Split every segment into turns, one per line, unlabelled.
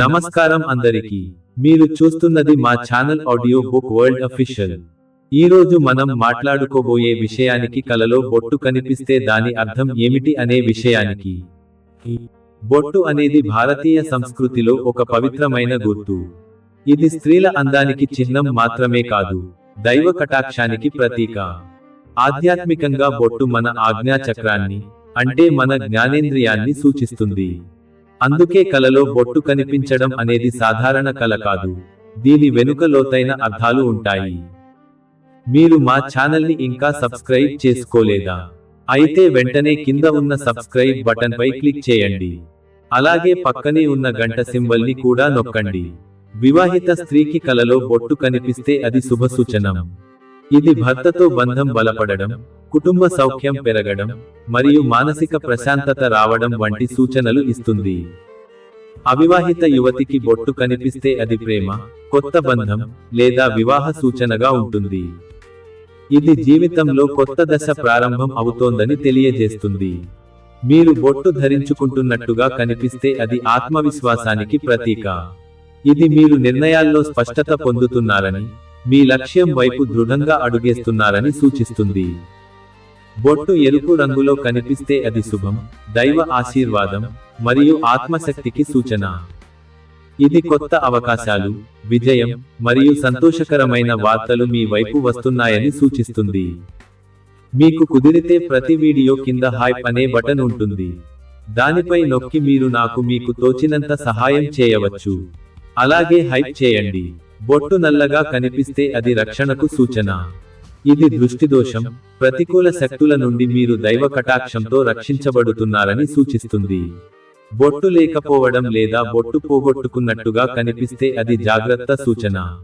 నమస్కారం అందరికీ. మీరు చూస్తున్నది మా channel audio book world official. ఈ రోజు మనం మాట్లాడుకోబోయే విషయానికి కలలో బొట్టు కనిపిస్తే దాని అర్థం ఏమిటి అనే విషయానికి. బొట్టు అనేది భారతీయ సంస్కృతిలో ఒక పవిత్రమైన గుర్తు. ఇది స్త్రీల అందానికి చిహ్నం మాత్రమే కాదు దైవ కటాక్షానికి ప్రతీక. ఆధ్యాత్మికంగా బొట్టు మన ఆజ్ఞా చక్రాన్ని అంటే మన జ్ఞానేంద్రియాన్ని సూచిస్తుంది. అందుకే కలలో బొట్టు కనిపించడం అనేది సాధారణ కల కాదు. దీని వెనుక లోతైన అర్థాలు ఉంటాయి. మీరు మా ఛానల్ని ఇంకా సబ్స్క్రైబ్ చేసుకోలేదా? అయితే వెంటనే కింద ఉన్న సబ్స్క్రైబ్ బటన్ పై క్లిక్ చేయండి. అలాగే పక్కనే ఉన్న గంట సింబల్ని కూడా నొక్కండి. వివాహిత స్త్రీకి కలలో బొట్టు కనిపిస్తే అది శుభ సూచనం. ఇది భర్తతో బంధం బలపడడం కుటుంబ సౌఖ్యం పెరగడం మరియు మానసిక ప్రశాంతత రావడం వంటి సూచనలు ఇస్తుంది. అవివాహిత యువతికి బొట్టు కనిపిస్తే అది ప్రేమ కొత్త బంధం లేదా వివాహ సూచనగా ఉంటుంది. ఇది జీవితంలో కొత్త దశ ప్రారంభం అవుతోందని తెలియజేస్తుంది. మీరు బొట్టు ధరించుకుంటున్నట్టుగా కనిపిస్తే అది ఆత్మవిశ్వాసానికి ప్రతీక. ఇది మీరు నిర్ణయాల్లో స్పష్టత పొందుతున్నారని మీ లక్ష్యం వైపు దృఢంగా అడుగేస్తున్నారని సూచిస్తుంది. బొట్టు ఎరుపు రంగులో కనిపిస్తే అది శుభం దైవ ఆశీర్వాదం మరియు ఆత్మశక్తికి సూచన. ఇది కొత్త అవకాశాలు విజయం మరియు సంతోషకరమైన వార్తలు మీ వైపు వస్తున్నాయని సూచిస్తుంది. మీకు కుదిరితే ప్రతి వీడియో కింద హైప్ అనే బటన్ ఉంటుంది. దానిపై నొక్కి మీరు నాకు మీకు తోచినంత సహాయం చేయవచ్చు. అలాగే హైప్ చేయండి. బొట్టు నల్లగా కనిపిస్తే అది రక్షణకు సూచన. ఇది దృష్టిదోషం. ప్రతికూల శక్తుల నుండి మీరు దైవ కటాక్షంతో రక్షించబడుతున్నారని సూచిస్తుంది. బొట్టు లేకపోవడం లేదా బొట్టు పోగొట్టుకున్నట్టుగా కనిపిస్తే అది జాగ్రత్త సూచన.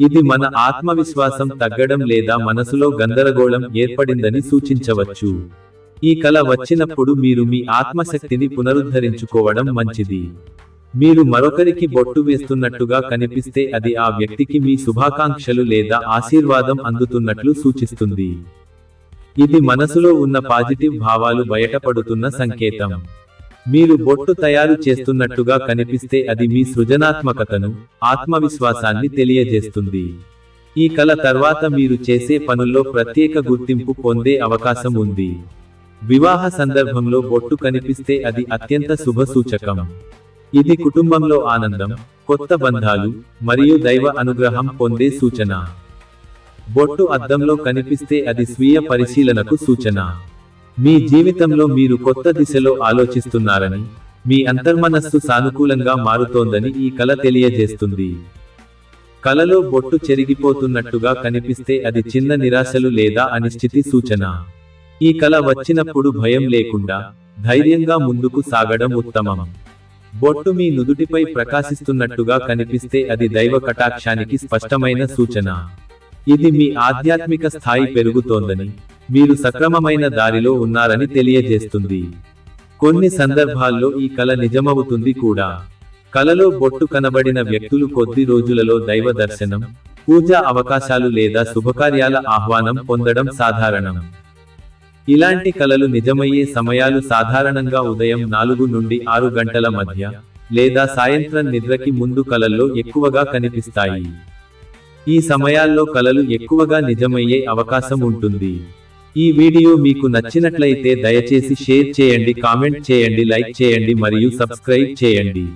ఇది మన ఆత్మవిశ్వాసం తగ్గడం లేదా మనసులో గందరగోళం ఏర్పడిందని సూచించవచ్చు. ఈ కల వచ్చినప్పుడు మీరు మీ ఆత్మశక్తిని పునరుద్ధరించుకోవడం మంచిది. మీరు మరొకరికి బొట్టు వేస్తున్నట్టుగా కనిపిస్తే అది ఆ వ్యక్తికి మీ శుభాకాంక్షలు లేదా ఆశీర్వాదం అందుతున్నట్లు సూచిస్తుంది. ఇది మనసులో ఉన్న పాజిటివ్ భావాలు బయటపడుతున్న సంకేతం. మీరు బొట్టు తయారు చేస్తున్నట్టుగా కనిపిస్తే అది మీ సృజనాత్మకతను ఆత్మవిశ్వాసాన్ని తెలియజేస్తుంది. ఈ కల తర్వాత మీరు చేసే పనుల్లో ప్రత్యేక గుర్తింపు పొందే అవకాశం ఉంది. వివాహ సందర్భంలో బొట్టు కనిపిస్తే అది అత్యంత శుభ సూచకం. ఇది కుటుంబంలో ఆనందం కొత్త బంధాలు మరియు దైవ అనుగ్రహం పొందే సూచన. బొట్టు అద్దంలో కనిపిస్తే అది స్వీయ పరిశీలనకు సూచన. మీ జీవితంలో మీరు కొత్త దిశలో ఆలోచిస్తున్నారని మీ అంతర్మనస్సు సానుకూలంగా మారుతోందని ఈ కళ తెలియజేస్తుంది. కలలో బొట్టు చెరిగిపోతున్నట్టుగా కనిపిస్తే అది చిన్న నిరాశలు లేదా అనిశ్చితి సూచన. ఈ కళ వచ్చినప్పుడు భయం లేకుండా ధైర్యంగా ముందుకు సాగడం ఉత్తమం. బొట్టు మీ నుదుటిపై ప్రకాశిస్తున్నట్టుగా కనిపిస్తే అది దైవ కటాక్షానికి స్పష్టమైన సూచన. ఇది మీ ఆధ్యాత్మిక స్థాయి పెరుగుతోందని మీరు సక్రమమైన దారిలో ఉన్నారని తెలియజేస్తుంది. కొన్ని సందర్భాల్లో ఈ కల నిజమవుతుంది కూడా. కలలో బొట్టు కనబడిన వ్యక్తులు కొద్ది రోజులలో దైవ దర్శనం పూజా అవకాశాలు లేదా శుభకార్యాల ఆహ్వానం పొందడం సాధారణం. ఇలాంటి కలలు నిజమయ్యే సమయాలు సాధారణంగా ఉదయం నాలుగు నుండి ఆరు గంటల మధ్య లేదా సాయంత్రం నిద్రకి ముందు కలల్లో ఎక్కువగా కనిపిస్తాయి. ఈ సమయాల్లో కలలు ఎక్కువగా నిజమయ్యే అవకాశం ఉంటుంది. ఈ వీడియో మీకు నచ్చినట్లయితే దయచేసి షేర్ చేయండి కామెంట్ చేయండి లైక్ చేయండి మరియు సబ్స్క్రైబ్ చేయండి.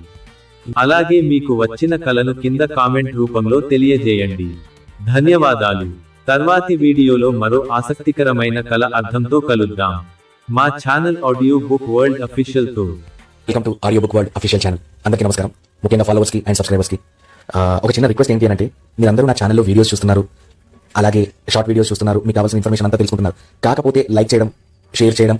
అలాగే మీకు వచ్చిన కలను కింద కామెంట్ రూపంలో తెలియజేయండి. ధన్యవాదాలు. తర్వాతి వీడియోలో మరో ఆసక్తికరమైన కల అర్థంతో కలుద్దాం. మా channel audio book world అఫీషియల్తో.
Welcome to audio book world official channel అందరికీ నమస్కారం. ముఖ్యంగా ఫాలోవర్స్కి అండ్ సబ్స్క్రైబర్స్కి. ఒక చిన్న రిక్వెస్ట్ ఏంటి అంటే మీరందరూ నా ఛానల్లో వీడియోస్ చూస్తున్నారు. అలాగే షార్ట్ వీడియోస్ చూస్తున్నారు. మీకు కావాల్సిన ఇన్ఫర్మేషన్ అంతా తెలుసుకుంటున్నారు. కాకపోతే లైక్ చేయడం షేర్ చేయడం